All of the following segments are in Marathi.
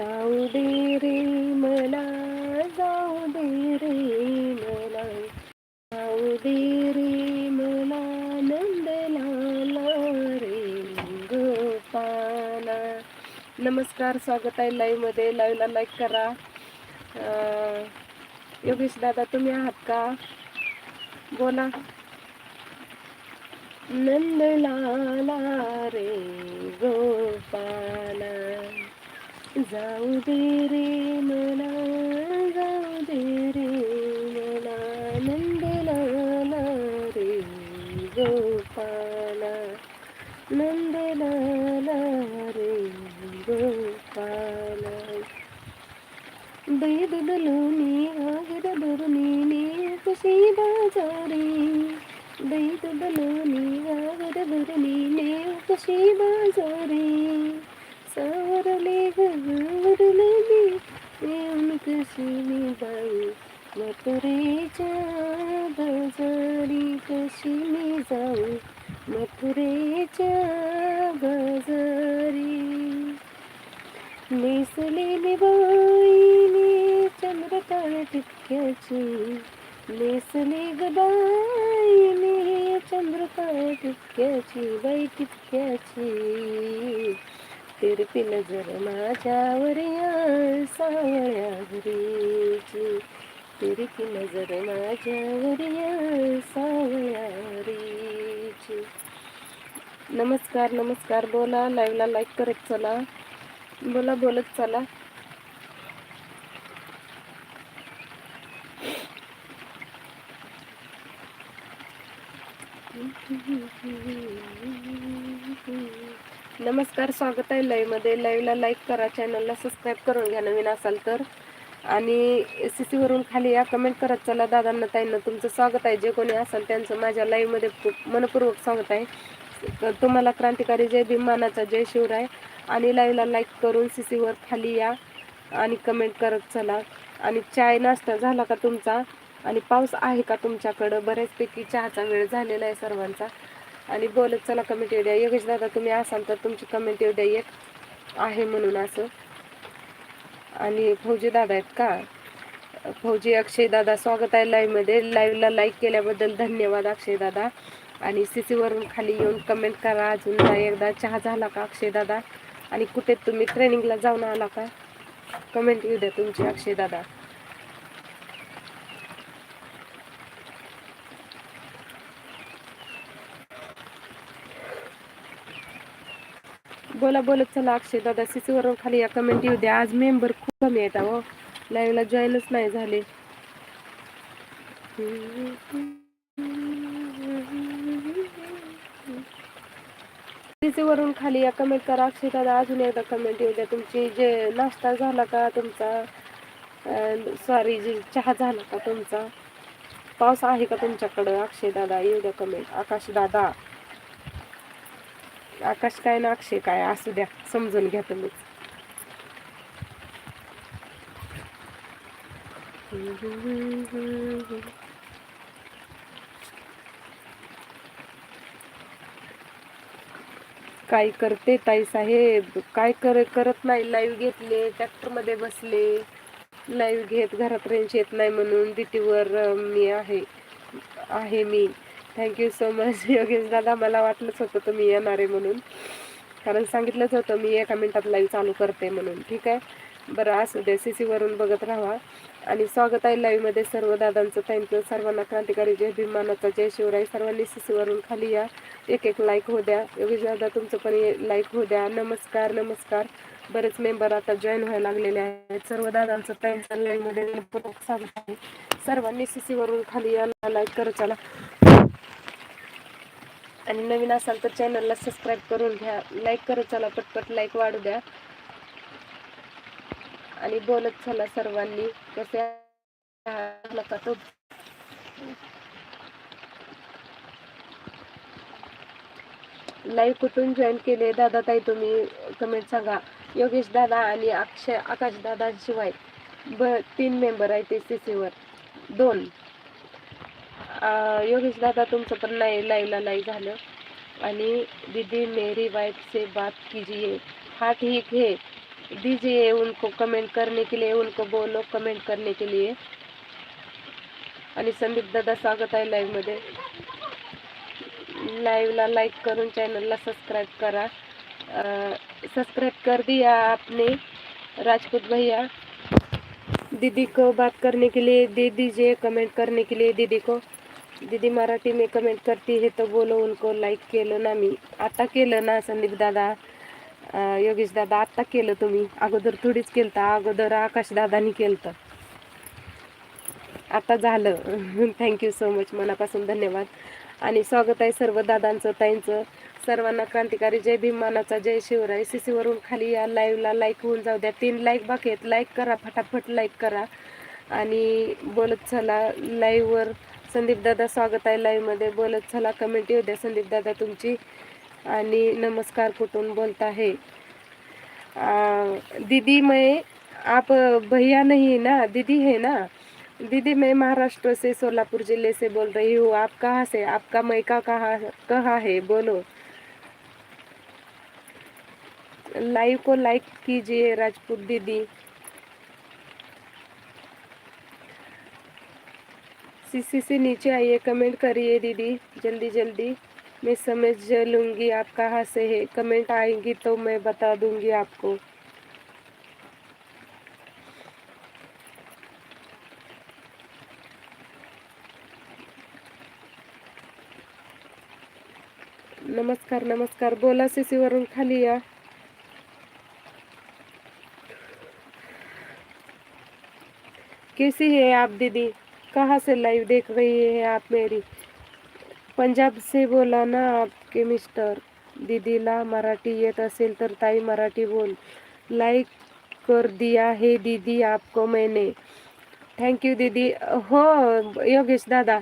जाऊ दे रे मला जाऊ दे रे मला. जाऊ दे रे मला नंदलाला रे गोपाला. नमस्कार स्वागत आहे लाईव्हमध्ये. लाईव्हला लाईक करा. योगेश दादा तुम्ही आहात का? बोला. नंदलाला रे गोपाला. जाऊ दे रे मला जाऊ दे रे मला नंदलाला रे गोपाला नंदलाला रे गोपाला बैद बाई मथुरेच्या बाजारी कशी मी जाऊ मथुरेच्या बाजारी नेसलेली बाईने चंद्रकाळ टिपक्याची नेसले ग बाईने चंद्रकाळ टिपक्याची बाई टिपक्याची तिरपी नजर माझ्यावर या सावळ्या घरीची तिरपी नजर माझ्यावर या सावळ्या नमस्कार नमस्कार बोला लाईव्हला लाईक करत चला बोला बोलत चला नमस्कार स्वागत आहे लाईव्हमध्ये लाईव्हला लाईक करा चॅनलला सबस्क्राईब करून घ्या नवीन असाल तर. आणि सी सीवरून खाली या कमेंट करत चला. दादांना ताईंना तुमचं स्वागत आहे. जे कोणी असाल त्यांचं माझ्या लाईव्हमध्ये खूप मनपूर्वक स्वागत आहे. तर तुम्हाला क्रांतिकारी जय भीमानाचा जय शिवराय आणि लाईव्हला लाईक करून सी सीवर खाली या आणि कमेंट करत चला. आणि चाय नाश्ता झाला का तुमचा? आणि पाऊस आहे का तुमच्याकडं? बऱ्याचपैकी चहाचा वेळ झालेला आहे सर्वांचा. आणि बोलत चला कमेंट येऊ द्या. योगेश दादा तुम्ही असाल तर तुमची कमेंट येऊ द्या. एक आहे म्हणून असं. आणि फौजी दादा आहेत का? फौजी अक्षय दादा स्वागत आहे लाईव्हमध्ये लाईव्हला लाईक केल्याबद्दल धन्यवाद अक्षय दादा. आणि सी सीवरून खाली येऊन कमेंट करा. अजून एकदा चहा झाला का अक्षय दादा? आणि कुठे तुम्ही? ट्रेनिंगला जाऊन आला का? कमेंट येऊ द्या तुमची अक्षय दादा. बोला बोलत चला अक्षय दादा सीसी वरून खाली या कमेंट येऊ द्या. आज मेंबर खूप कमी आहेत अहो. लाईव्हला जॉईनच नाही झाले. वरून खाली या कमेंट करा. अक्षय दादा अजून एकदा कमेंट येऊ द्या. तुमची जे नाश्ता झाला का तुमचा? सॉरी जे चहा झाला का तुमचा? पाऊस आहे का तुमच्याकडं? अक्षय दादा येऊ द्या कमेंट आकाश दादा. आकाश काय ना अक्षय काय असू द्या समजून घ्या तुम्हीच. काय करते ताई साहेब? काय कर करत नाही लाईव्ह घेतले ट्रॅक्टरमध्ये बसले. लाईव्ह घेत घरात रेंज येत नाही म्हणून डिटीवर मी आहे आहे मी. Thank you so much Yogesh दादा. मला वाटलंच होतं तुम्ही येणार आहे म्हणून. कारण सांगितलंच होतं मी एका मिनिटात लाईव्ह चालू करते म्हणून. ठीक आहे? बरं असू दे. सी सीवरून बघत राहा. आणि स्वागत आहे लाईव्हमध्ये सर्व दादांचं. थँक्यू सर्वांना क्रांतिकारी जय भीमानाचा जय शिवराय. सर्वांनी सी सीवरून खाली या. एक एक लाईक हो द्या. योगेश दादा तुमचं पण लाईक हो द्या. नमस्कार नमस्कार. बरेच मेंबर आता जॉईन व्हायला लागलेले आहेत. सर्व दादांचं त्यांच्या लाईनमध्ये स्वागत आहे. सर्वांनी सी सीवरून खाली या. लाईक करत चला. आणि नवीन असाल तर चॅनलला सबस्क्राईब करून घ्या. लाईक करत चला पटपट लाईक वाढू द्या. आणि बोलत चला सर्वांनी. कसे नका तो. लाईव्ह कुठून जॉईन केले? दादा ताई तुम्ही कमेंट सांगा. योगेश दादा आणि अक्षय आकाश दादा शिवाय ब तीन मेंबर आहे ते सी सीवर दोन. योगेश दादा तुमचं पण नाही लाईला लाईव्ह झालं. आणि दीदी मेरी वाइफ से बात कीजिए. हाँ ठीक है दीजिए उनको कमेंट करने के लिए उनको बोलो कमेंट करने के लिए. आणि संदीप दादा स्वागत आहे लाईव्हमध्ये लाईव्हला लाईक करून चॅनलला सबस्क्राईब करा. सब्सक्राइब कर दिया आपने राजपूत भैया. दीदी को बात करने के लिए दे दीजिए कमेंट करने के लिए दीदी को. दीदी मराठी में कमेंट करती है तो बोलो उनको लाईक केलं ना मी. आता केलं ना संदीप दादा योगेश दादा आत्ता केलं तुम्ही. अगोदर थोडीच केलं अगोदर आकाश दादानी केलं आता झालं. थँक्यू सो मच मनापासून धन्यवाद. आणि स्वागत आहे सर्व दादांचं ताईंचं. सर्वांना क्रांतिकारी जय भीमानाचा जय शिवराय. सी वरून खाली या लाईव्हला लाईक होऊन जाऊ द्या. तीन लाईक बाकी आहेत. लाईक करा फटाफट लाईक करा. आणि बोलत चला लाईव्हवर संदीप दादा स्वागत आहे लाईव्हमध्ये बोलत चला कमेंट येऊ द्या. संदीप दादा तुमची. आणि नमस्कार कुठून बोलत आहे? दीदी मैं आप भैया नहीं ना? दीदी है ना? दीदी मैं महाराष्ट्र से सोलापुर जिले से बोल रही हूँ. आप कहाँ से? आपका मैका कहाँ कहाँ है? बोलो। लाइव को लाइक कीजिए राजपूत दीदी। सीसी से नीचे आइए कमेंट करिए दीदी, जल्दी जल्दी। मैं समझ लूँगी आप कहाँ से है। कमेंट आएँगी तो मैं बता दूँगी आपको। नमस्कार नमस्कार। बोला सीसी वरून खाली या? कैसी है आप दीदी? कहाँ से लाइव देख रही है आप मेरी? पंजाब से बोला ना आपके मिस्टर दीदीला मराठी येत असेल तर ताई मराठी बोल. लाईक कर दिया है दीदी आपको मैंने. थँक्यू दीदी. हो योगेश दादा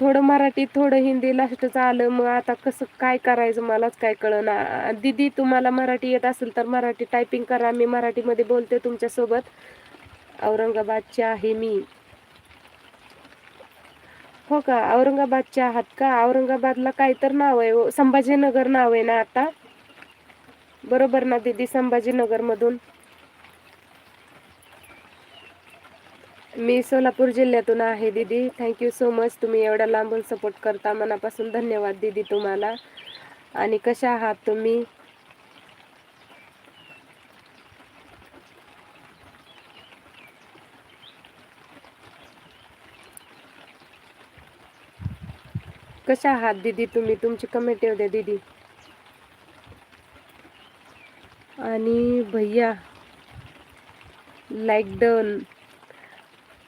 थोडं मराठी थोडं हिंदी लास्टच आलं मग आता कसं काय करायचं मलाच काय कळना. दीदी तुम्हाला मराठी येत असेल तर मराठी टायपिंग करा. मी मराठीमध्ये बोलते तुमच्यासोबत. औरंगाबादची आहे मी. हो का? औरंगाबादच्या आहात का? औरंगाबादला काय तर नाव आहे हो. संभाजीनगर नाव आहे ना आता? बरोबर ना दीदी संभाजीनगरमधून? मी सोलापूर जिल्ह्यातून आहे दीदी. थँक्यू सो मच तुम्ही एवढ्या लांबून सपोर्ट करता. मनापासून धन्यवाद दीदी तुम्हाला. आणि कशा आहात तुम्ही? कशा आहात दीदी तुम्ही? तुमची कमेंट येऊ द्या दीदी. आणि भैया लाईक डन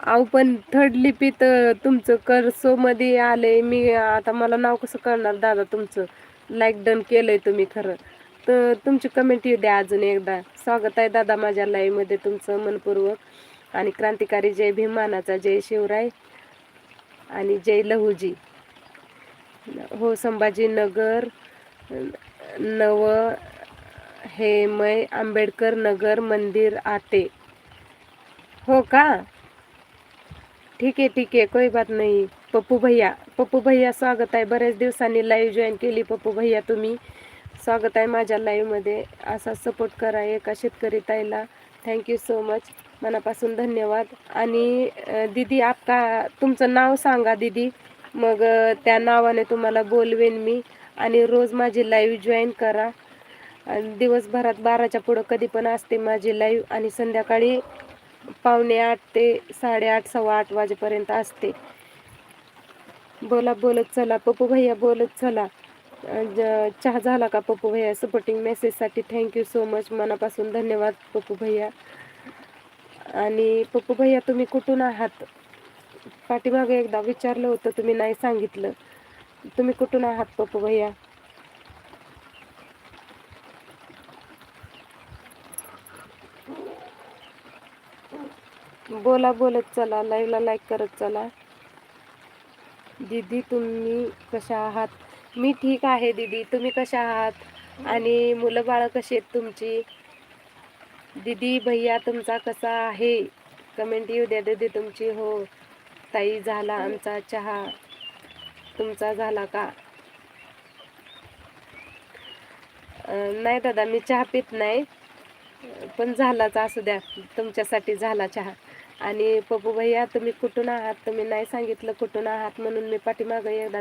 अहो पण थर्ड लिपीत तुमचं करसोमध्ये आलंय. मी आता मला नाव कसं कळणार दादा तुमचं? लाईक डन केलंय तुम्ही खरं. तर तुमची कमेंट येऊ द्या अजून एकदा. स्वागत आहे दादा माझ्या लाईव्हमध्ये तुमचं मनपूर्वक. आणि क्रांतिकारी जय भीमानाचा जय शिवराय. आणि जय लहूजी. हो संभाजीनगर नव हे आंबेडकर नगर मंदिर आते हो का? ठीक आहे ठीक आहे. कोई बात नाही. पप्पू भैया पप्पू भैया स्वागत आहे. बऱ्याच दिवसांनी लाईव्ह जॉईन केली पप्पू भैया तुम्ही. स्वागत आहे माझ्या लाईव्हमध्ये असा सपोर्ट करा एका शेतकरी ताईला. थँक्यू सो मच मनापासून धन्यवाद. आणि दिदी दीदी आपका तुमचं नाव सांगा दीदी. मग त्या नावाने तुम्हाला बोलवेन मी आणि रोज माझी लाईव्ह जॉईन करा. आणि दिवसभरात बाराच्या पुढं कधी पण असते माझी लाईव्ह आणि संध्याकाळी पावणे आठ ते साडेआठ सव्वा आठ वाजेपर्यंत असते. बोला बोलत चला. पप्पू भैया बोलत चला. ज- चहा झाला का पप्पू भैया? सपोर्टिंग मेसेजसाठी थँक्यू सो मच मनापासून धन्यवाद पप्पू भैया. आणि पप्पू भैया तुम्ही कुठून आहात? पाठीमागे एकदा विचारलं होतं तुम्ही नाही सांगितलं. तुम्ही कुठून आहात पप्पू भैया? बोला बोलत चला. लाईव्हला लाईक करत चला. दीदी तुम्ही कशा आहात? मी ठीक आहे दीदी. तुम्ही कशा आहात? आणि मुलं बाळं कशी आहेत तुमची? दीदी भैया तुमचा कसा आहे? कमेंट येऊ द्या दीदी तुमची. हो. ताई झाला आमचा चहा. तुमचा झाला का? नाही दादा मी चहा पित नाही. पण झालाच असू द्या तुमच्यासाठी झाला चहा. आणि पप्पू भैया तुम्ही कुठून आहात? तुम्ही नाही सांगितलं कुठून आहात म्हणून मी पाठीमागं एकदा